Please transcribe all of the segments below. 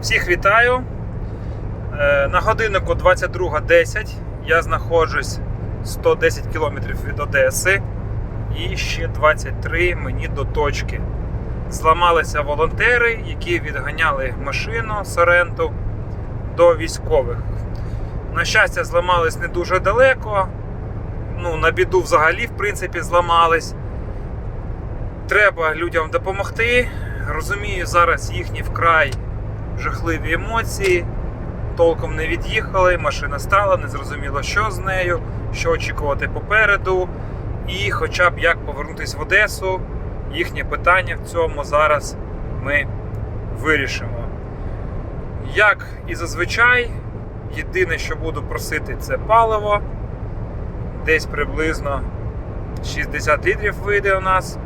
Всіх вітаю. Е, На годиннику 22.10 я знаходжусь 110 км від Одеси і ще 23 мені до точки. Зламалися волонтери, які відганяли машину Соренту до військових. На щастя, зламались не дуже далеко. Ну, на біду взагалі, в принципі, зламались. Треба людям допомогти. Розумію, зараз їхні вкрай жахливі емоції. Толком не від'їхали, машина стала, не зрозуміло, що з нею, що очікувати попереду. І хоча б як повернутися в Одесу, їхнє питання в цьому зараз ми вирішимо. Як і зазвичай, єдине, що буду просити, це паливо. Десь приблизно 60 літрів вийде у нас.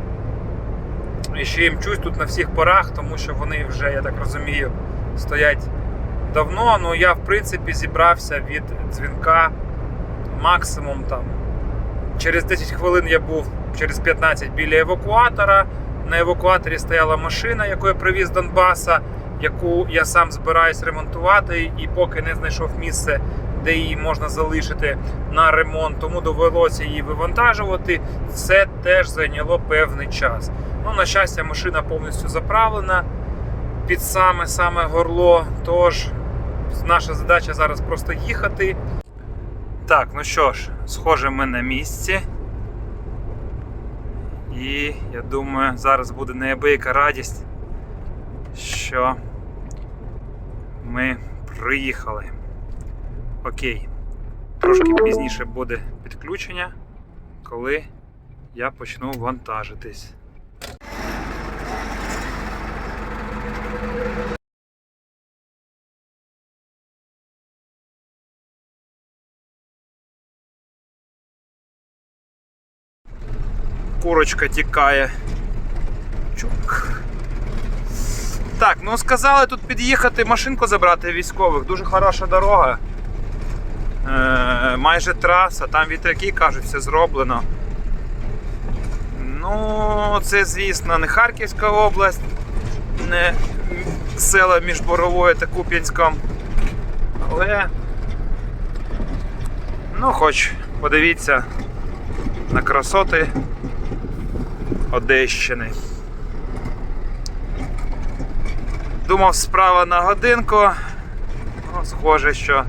І ще їм чусь тут на всіх порах, тому що вони вже, я так розумію, стоять давно. Ну я, в принципі, зібрався від дзвінка максимум там. Через 10 хвилин я був через 15 біля евакуатора. На евакуаторі стояла машина, яку я привіз з Донбаса, яку я сам збираюсь ремонтувати, і поки не знайшов місце, де її можна залишити на ремонт, тому довелося її вивантажувати. Це теж зайняло певний час. Ну, на щастя, машина повністю заправлена під саме саме горло. Тож наша задача зараз просто їхати. Так, ну що ж, схоже, ми на місці. І я думаю, зараз буде неабияка радість, що ми приїхали. Окей. Трошки пізніше буде підключення, коли я почну вантажитись. Курочка тікає. Чук. Так, ну сказали тут під'їхати машинку забрати військових. Дуже хороша дорога. Е, майже траса, там вітряки кажуть, все зроблено. Ну, це, звісно, не Харківська область, не села між Боровою та Куп'янськом. Але, ну, хоч подивіться на красоти Одещини. Думав, справа на годинку. Ну, схоже, що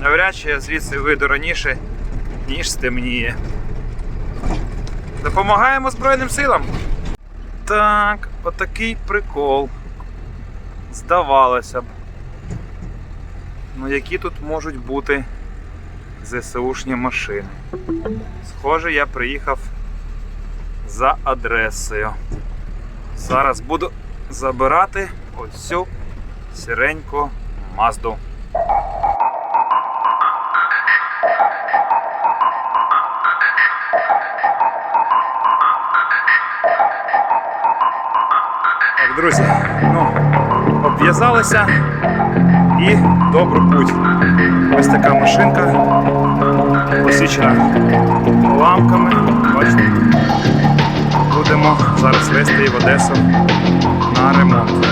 навряд чи я звідси вийду раніше, ніж стемніє. Допомагаємо Збройним силам. Так, отакий прикол. Здавалося б. Ну які тут можуть бути ЗСУшні машини? Схоже, я приїхав за адресою. Зараз буду забирати ось цю сіреньку мазду. Так, друзі, ну, обв'язалися і добру путь. Ось така машинка посічена ламками. Зараз вести її в Одесу на ремонт.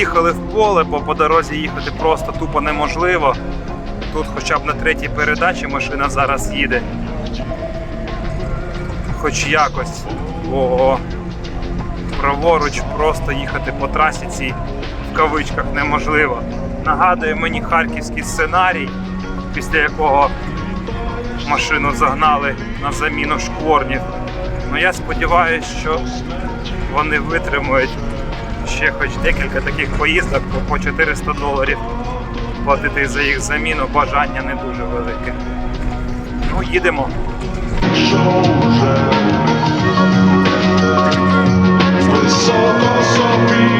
В'їхали в поле, бо по дорозі їхати просто тупо неможливо. Тут хоча б на третій передачі машина зараз їде. Хоч якось. Ого. Праворуч просто їхати по трасі цій в кавичках неможливо. Нагадує мені харківський сценарій, після якого машину загнали на заміну шкворнів. Ну я сподіваюся, що вони витримують ще хоч декілька таких поїздок по- по 400 доларів. Платити за їх заміну бажання не дуже велике. Ну, їдемо. Високо собі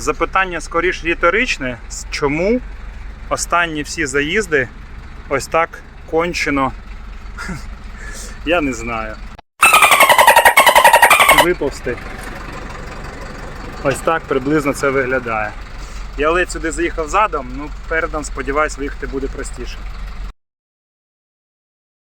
запитання скоріш риторичне. Чому останні всі заїзди ось так кончено? Я не знаю. Виповзти. Ось так приблизно це виглядає. Я ледь сюди заїхав задом, ну передом, сподіваюсь, виїхати буде простіше.